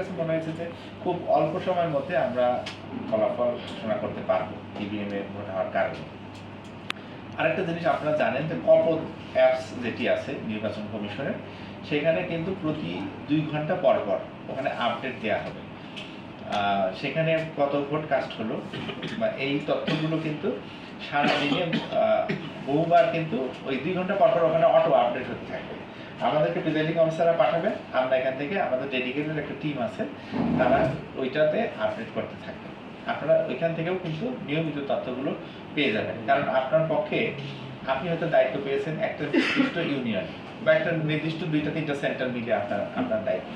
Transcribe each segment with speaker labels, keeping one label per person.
Speaker 1: কাছে মনে হয়েছে যে খুব অল্প সময়ের মধ্যে আমরা ফলাফল ঘোষণা করতে পারব ইভিএম এ ভোট হওয়ার কারণে। আরেকটা জিনিস আপনারা জানেন যে কপদ অ্যাপস যেটি আছে নির্বাচন কমিশনের, সেখানে কিন্তু প্রতি দুই ঘণ্টা পর পর ওখানে আপডেট দেওয়া হবে। সেখানে কত ভোট কাস্ট হলো বা এই তথ্যগুলো কিন্তু সারাদিনে বহুবার কিন্তু ওই দুই ঘণ্টা পর পর ওখানে অটো আপডেট হতে থাকবে আমাদেরকে প্রিজাইডিং অফিসাররা পাঠাবে। আমরা এখান থেকে আমাদের ডেডিকেটেড একটা টিম আছে তারা ওইটাতে আপডেট করতে থাকবে। আপনারা ওইখান থেকেও কিন্তু নিয়মিত তথ্যগুলো পেয়ে যাবেন। কারণ আপনার পক্ষে আপনি হয়তো দায়িত্ব পেয়েছেন একটা নির্দিষ্ট ইউনিয়ন বা একটা নির্দিষ্ট দুইটা তিনটা সেন্টার মিলে আপনার আপনার দায়িত্ব।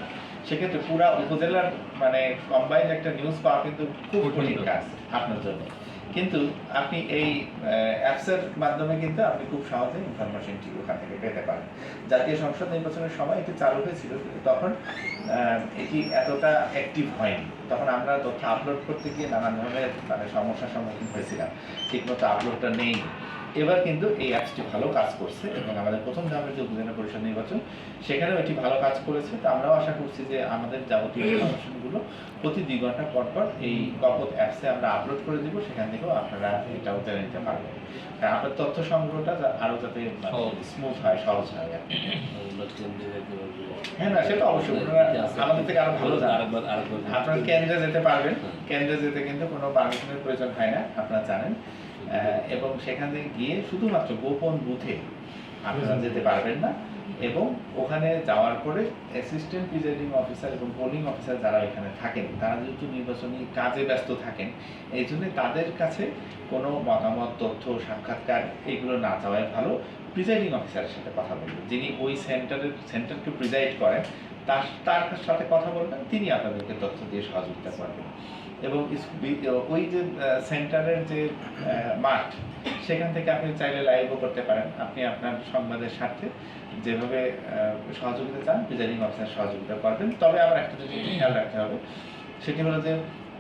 Speaker 1: সেক্ষেত্রে পুরা উপজেলার মানে কম্বাইন্ড একটা নিউজ পাওয়া কিন্তু খুব কঠিন। কাজ আপনার জন্য। কিন্তু আপনি এই অ্যাপসের মাধ্যমে কিন্তু আপনি খুব সহজে ইনফরমেশনটি ওখান থেকে পেতে পারেন। জাতীয় সংসদ নির্বাচনের সময় এটি চালু হয়েছিল, কিন্তু তখন এটি এতটা অ্যাক্টিভ হয়নি। তখন আমরা তথ্য আপলোড করতে গিয়ে নানান ধরনের মানে সমস্যার সম্মুখীন হয়েছিলাম। ঠিকমতো আপলোডটা নেই এবার কিন্তু এই অ্যাপসটি ভালো কাজ করছে এবং আমাদের প্রথম ধাপের যে উপজেলা পরিষদ নির্বাচন সেখানেও এটি ভালো কাজ করেছে। তো আমরাও আশা করছি যে আমাদের যাবতীয় ইনফরমেশনগুলো প্রতি দুই ঘণ্টা পর পর এই কপত অ্যাপসে আমরা আপলোড করে দিব সেখান থেকেও আপনারা এটাও জেনে নিতে পারবেন। আর আপনার তথ্য সংগ্রহটা যা- আরও যাতে স্মুথ হয় সহজ হয়। হ্যাঁ না সেটা অবশ্যই। আপনারা আমাদের থেকে আরও ভালো আপনার কেন্দ্রে যেতে পারবেন। কেন্দ্রে যেতে কিন্তু কোনো পারমিশনের প্রয়োজন হয় না আপনারা জানেন। এবং সেখানে গিয়ে শুধুমাত্র গোপন বুথে আবেদন যেতে পারবেন না। এবং ওখানে যাওয়ার পরে অ্যাসিস্ট্যান্ট প্রিজাইডিং অফিসার এবং পোলিং অফিসার যারা এখানে থাকেন, তারা যেহেতু নির্বাচনী কাজে ব্যস্ত থাকেন, এই জন্য তাদের কাছে কোনো মতামত, তথ্য, সাক্ষাৎকার এগুলো না চাওয়াই ভালো। প্রিজাইডিং অফিসারের সাথে কথা বলবেন, যিনি ওই সেন্টারের সেন্টারকে প্রিজাইড করেন, তার তার সাথে কথা বলবেন, তিনি আপনাদেরকে তথ্য দিয়ে সহযোগিতা করবেন। এবং ওই যে সেন্টারের যে মাঠ, সেখান থেকে আপনি চাইলে লাইভও করতে পারেন। আপনি আপনার সংবাদের স্বার্থে যেভাবে সহযোগিতা চান প্রিজাইডিং অফিসার সহযোগিতা করবেন। তবে আবার একটা জিনিস খেয়াল রাখতে হবে, সেটি হলো যে,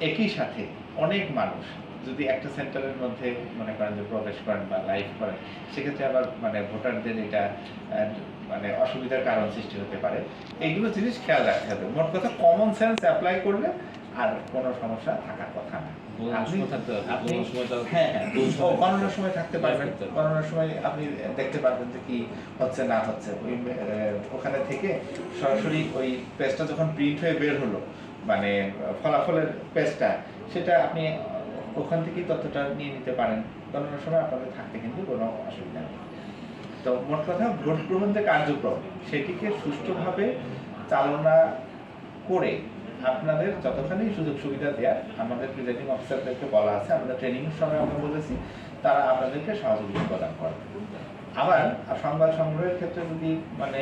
Speaker 1: একই সাথে অনেক মানুষ যদি একটা সেন্টারের মধ্যে মনে করেন যে প্রবেশ করেন বা লাইভ করেন, সেক্ষেত্রে আবার মানে ভোটারদের এটা মানে অসুবিধার কারণ সৃষ্টি হতে পারে। এইগুলো জিনিস খেয়াল রাখতে হবে। মোট কথা কমন সেন্স অ্যাপ্লাই করলে আর কোনো সমস্যা থাকার কথা না।
Speaker 2: গণনার সময় থাকতে
Speaker 1: পারবেন। গণনার সময় আপনি দেখতে পারবেন যে কি হচ্ছে না হচ্ছে। ওই ওখানে থেকে সরাসরি ওই পেজটা যখন প্রিন্ট হয়ে বের হলো মানে ফলাফলের পেজটা সেটা আপনি ওখান থেকেই তথ্যটা নিয়ে নিতে পারেন। গণনার সময় আপনাদের থাকতে কিন্তু কোনো অসুবিধা নেই। তো মোট কথা ভোট গ্রহণ যে কার্যক্রম সেটিকে সুষ্ঠুভাবে চালনা করে আপনাদের যতখানি সুযোগ সুবিধা দেওয়ার আমাদের প্রিজাইডিং অফিসারদেরকে বলা আছে, আমাদের ট্রেনিং সময় আমরা বলেছি, তারা আপনাদেরকে সহযোগিতা প্রদান করবে আবার সংবাদ সংগ্রহের ক্ষেত্রে যদি মানে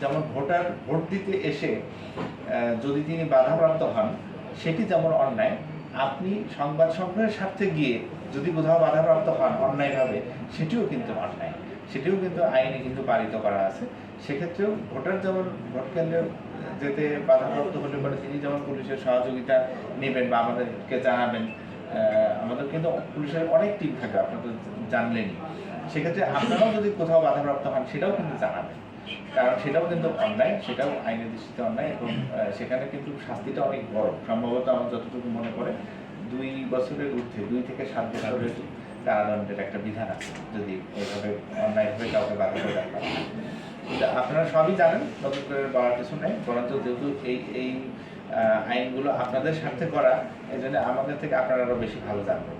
Speaker 1: যেমন ভোটার, ভোট দিতে এসে যদি তিনি বাধাপ্রাপ্ত হন, সেটি যেমন অন্যায়, আপনি সংবাদ সংগ্রহের স্বার্থে গিয়ে যদি কোথাও বাধাপ্রাপ্ত হন অন্যায়ভাবে, সেটিও কিন্তু অন্যায়। সেটিও কিন্তু আইনে কিন্তু পালিত করা আছে। সেক্ষেত্রেও ভোটার যেমন, ভোট কেন্দ্রে যেতে বাধাপ্রাপ্ত হলে পরে তিনি যেমন পুলিশের সহযোগিতা নেবেন বা আমাদেরকে জানাবেন আমাদের কিন্তু পুলিশের অনেক টিম থাকে আপনারা তো জানলেনই। সেক্ষেত্রে আপনারাও যদি কোথাও বাধাপ্রাপ্ত হন, সেটাও কিন্তু জানাবেন। কারণ সেটাও কিন্তু অন্যায়, সেটাও আইনের দৃষ্টিতে অন্যায় এবং সেখানে কিন্তু শাস্তিটা অনেক বড়। সম্ভবত আমার যতটুকু মনে পড়ে, দুই বছরের ঊর্ধ্বে, দুই থেকে সাত বছরের কারাদণ্ডের একটা বিধান আছে, যদি এইভাবে অন্যায়ভাবে কাউকে বাধা করে রাখা আপনারা সবই জানেন, নতুন করে বলার কিছু নেই, বরঞ্চ যেহেতু এই এই আইনগুলো আপনাদের স্বার্থে করা এই জন্য আমাদের থেকে আপনারা আরও বেশি ভালো জানবেন।